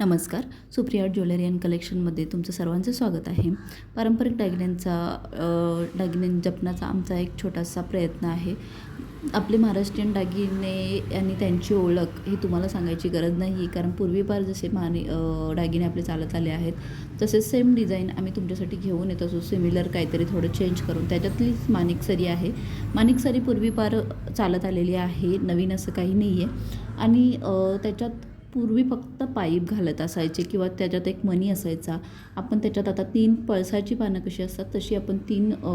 नमस्कार. Supriya jewellery and कलेक्शनमध्ये तुमचं सर्वांचं स्वागत आहे. पारंपरिक दागिन्यांचा दागिने जपण्याचा आमचा एक छोटासा प्रयत्न आहे. आपले महाराष्ट्रीयन दागिने आणि त्यांची ओळख ही तुम्हाला सांगायची गरज नाही कारण पूर्वीपार जसे माने दागिने आपले चालत आले आहेत तसेच सेम डिझाईन आम्ही तुमच्यासाठी घेऊन येत असो. सिमिलर काहीतरी थोडं चेंज करून. त्याच्यातलीच माणिकसरी आहे. माणिकसरी पूर्वीपार चालत आलेली आहे. नवीन असं काही नाही आहे आणि त्याच्यात पूर्वी फक्त पाईप घालत असायचे किंवा त्याच्यात एक मणी असायचा. आपण त्याच्यात आता तीन पळसाची पानं कशी असतात तशी आपण तीन अ,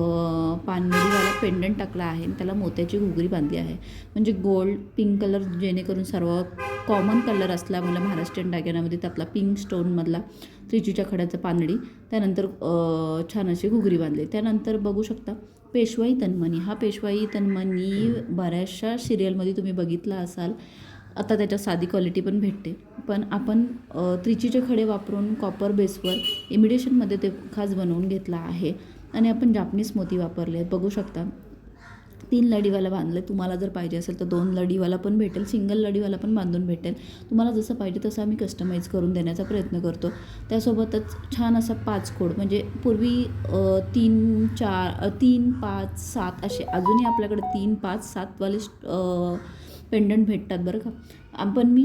पेंडंट टाकला आहे आणि त्याला मोत्याची घुगरी बांधली आहे. म्हणजे गोल्ड पिंक कलर जेणेकरून सर्व कॉमन कलर असला मला महाराष्ट्रीयन दागिन्यामध्ये त्यातला पिंक स्टोनमधला त्रिचीच्या खड्याचं पानडी त्यानंतर छान अशी घुगरी बांधली. त्यानंतर बघू शकता पेशवाई तन्मणी हा पेशवाई तन्मणी बऱ्याचशा सिरियलमध्ये तुम्ही बघितला असाल. आता त्याच्यात साधी क्वालिटी पण भेटते. पण आपण त्रिचीचे खडे वापरून कॉपर बेसवर इमिडेशनमध्ये ते खास बनवून घेतला आहे. आणि आपण जापनीज मोती वापरले आहेत. बघू शकता. तीन लढीवाला बांधले. तुम्हाला जर पाहिजे असेल तर दोन लढीवाला पण भेटेल. सिंगल लढीवाला पण बांधून भेटेल. तुम्हाला जसं पाहिजे तसं आम्ही कस्टमाइज करून देण्याचा प्रयत्न करतो. त्यासोबतच छान असा पाच कोड म्हणजे पूर्वी तीन चार तीन पाच सात असे. अजूनही आपल्याकडे तीन पाच सातवाले पेंडंट भेटतात बरं का. आपण मी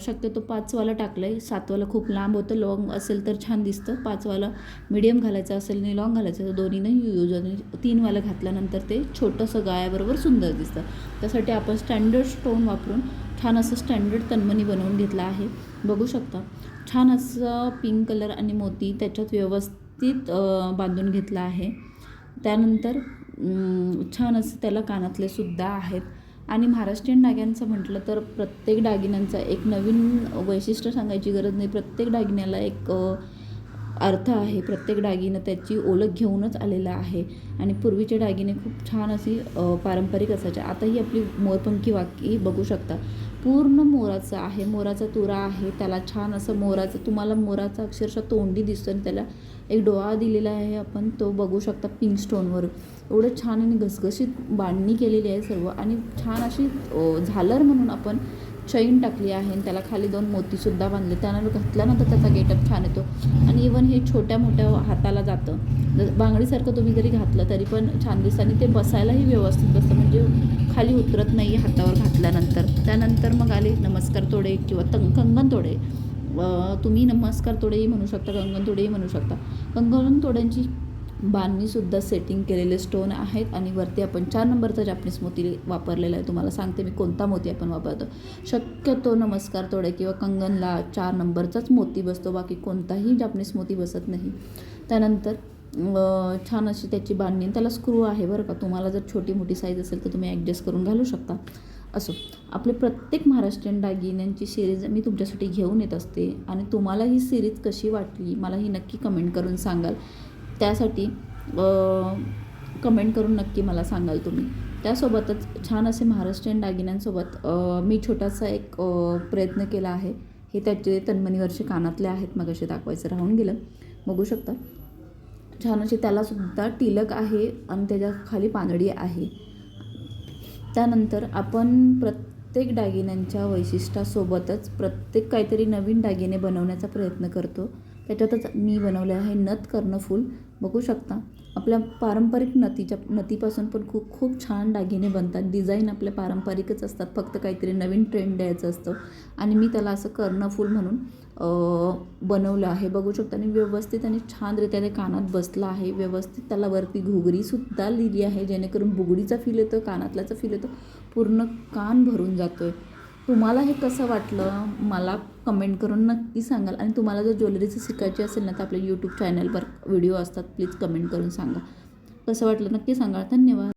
शक्यतो पाचवाला टाकलं आहे सातवाला खूप लांब होतं. लॉंग असेल तर छान दिसतं. पाचवाला मीडियम घालायचं असेल आणि लॉंग घालायचं असेल तर दोन्हीनं यूज आणि तीनवाला घातल्यानंतर ते छोटंसं गायाबरोबर सुंदर दिसतं. त्यासाठी आपण स्टँडर्ड स्टोन वापरून छान असं स्टँडर्ड तन्मणी बनवून घेतला आहे. बघू शकता. छान असं पिंक कलर आणि मोती त्याच्यात व्यवस्थित बांधून घेतला आहे. त्यानंतर छान असं त्याला कानातले सुद्धा आहेत. आणि महाराष्ट्रीयन डाग्यांचं म्हटलं तर प्रत्येक दागिन्यांचा एक नवीन वैशिष्ट्य सांगायची गरज नाही. प्रत्येक दागिन्याला एक अर्थ आहे प्रत्येक दागिनं त्याची ओळख घेऊनच आलेला आहे. आणि पूर्वीचे दागिने खूप छान अशी पारंपरिक असायचे. आताही आपली मोरपंखी वाकी बघू शकता. पूर्ण मोराचं आहे मोराचा तुरा आहे त्याला छान असं मोराचं तुम्हाला मोराचा अक्षरशः तोंडी दिसतो आणि त्याला एक डोळा दिलेला आहे आपण तो बघू शकता पिंक स्टोनवर एवढं छान आणि घसघशीत बांधणी केलेली आहे सर्व. आणि छान अशी झालर म्हणून आपण चैन टाकली आहे आणि त्याला खाली दोन मोतीसुद्धा बांधले. त्यानंतर घातल्यानंतर त्याचा गेटअप छान येतो. आणि इवन हे छोट्या मोठ्या हाताला जातं. जर बांगडीसारखं तुम्ही जरी घातलं तरी पण छान दिसतं. आणि ते बसायलाही व्यवस्थित बसतं. म्हणजे खाली उतरत नाही हातावर घातल्यानंतर. त्यानंतर मग आले नमस्कार तोडे किंवा तंग कंगन तोडे. तुम्ही नमस्कार तोडेही म्हणू शकता कंगन तोडेही म्हणू शकता. कंगन तोड्यांची बांधणीसुद्धा सेटिंग केलेले स्टोन आहेत आणि वरती आपण चार नंबरचा जापनीस मोती वापरलेला आहे. तुम्हाला सांगते मी कोणता मोती आपण वापरतो. शक्यतो नमस्कार तोडे किंवा कंगनला चार नंबरचाच मोती बसतो बाकी कोणताही जापनीस मोती बसत नाही. त्यानंतर छान अशी त्याची बांधणी आणि त्याला स्क्रू आहे बरं का. तुम्हाला जर छोटी मोठी साईज असेल तर तुम्ही ॲडजस्ट करून घालू शकता. असो. आपले प्रत्येक महाराष्ट्रीयन दागिन्यांची सिरीज मी तुमच्यासाठी घेऊन येत असते आणि तुम्हाला ही सिरीज कशी वाटली मला ही नक्की कमेंट करून सांगाल. त्यासाठी कमेंट करून नक्की मला सांगाल तुम्ही. त्यासोबतच छान असे महाराष्ट्रीयन दागिन्यांसोबत मी छोटासा एक प्रयत्न केला आहे. हे त्याचे तन्मनीवरचे कानातले आहेत मग असे दाखवायचं राहून गेलं. बघू शकता. छान असे त्यालासुद्धा टिलक आहे आणि त्याच्याखाली पानडी आहे. त्यानंतर आपण प्रत्येक दागिन्यांच्या वैशिष्ट्यासोबतच प्रत्येक काहीतरी नवीन दागिने बनवण्याचा प्रयत्न करतो. त्याच्यातच मी बनवलं आहे नथ कर्णफूल बघू शकता आपल्या पारंपरिक नतीच्या नतीपासून पण खूप खूप छान दागिने बनतात. डिझाईन आपल्या पारंपरिकच असतात. फक्त काहीतरी नवीन ट्रेंड द्यायचं असतं. आणि मी त्याला असं कर्णफूल म्हणून बनवलं आहे. बघू शकता आणि व्यवस्थित आणि छानरित्या ते कानात बसलं आहे. व्यवस्थित त्याला वरती घुगरीसुद्धा लिहिली आहे. जेणेकरून बुगडीचा फील येतो कानातल्याचा फील येतो. पूर्ण कान भरून जातो आहे तुम्हाला हे कसं वाटलं? मला कमेंट करून नक्की सांगाल. आणि तुम्हाला जर ज्वेलरीचं शिकायची असेल ना तर आपल्या यूट्यूब चॅनलवर व्हिडिओ असतात. प्लीज कमेंट करून सांगा. कसं वाटलं? नक्की सांगा. धन्यवाद.